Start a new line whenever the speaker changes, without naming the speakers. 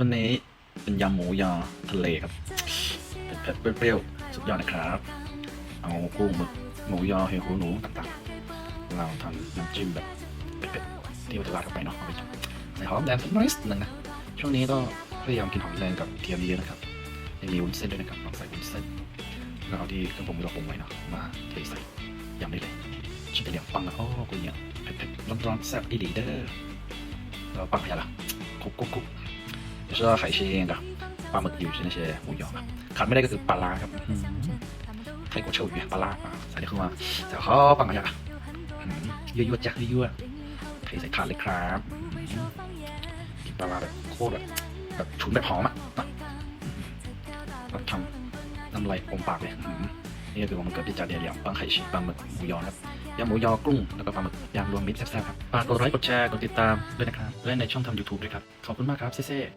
วันนี้เป็นยำหมูยอทะเลครับเผ็ดเปรี้ยวๆสุดยอดนะครับ เอากุ้งหมึกหมูยอเห็ดหูหนูต่างๆ เราทำน้ำจิ้มแบบเผ็ดๆที่วัตถุราดเข้าไปเนาะเอาไปใส่หอมแดงสักนิดนึงนะ ช่วงนี้ก็พยายามกินหอมแดงกับเทียมเยอะนะครับยังมีวุ้นเส้นด้วยนะครับลองใส่วุ้นเส้นแล้วเอาที่เครื่องปรุงที่เราปรุงไว้เนาะมาเทใส่ยำได้เลยชิ้นเดียวปังนะโอ้กุยเนี่ยเผ็ดๆร้อนๆแซ่บอีลีเด้อแล้วปังอะไรล่ะคุกคุกคุก 有时候海鲜的ปลาหมึกอยู่那些หมูยอนะขาดไม่ได้ก็คือปลาร้าครับอืมไข่กัวเชาอยู่ปลาร้าอ่ะใส่เข้ามาใส่ข้าวปังอะไรอ่ะอืมยั่วๆจ้ะยั่วๆเทใส่ถาดเลยครับอืมกินปลาร้าแบบโคตรแบบแบบฉุนแบบหอมอ่ะนะอืมเราทำน้ำลายอมปากเลยอืมนี่ก็คือวันเกิดที่จ่าเดียเดียวปังไข่ชีปลาหมึกหมูยอครับยำหมูยอกุ้งแล้วก็ปลาหมึกยำรวมมิตรแซ่บๆครับฝากกดไลค์กดแชร์กดติดตามด้วยนะครับและในช่องทำ YouTube ด้วยครับขอบคุณมากครับเซ่ๆ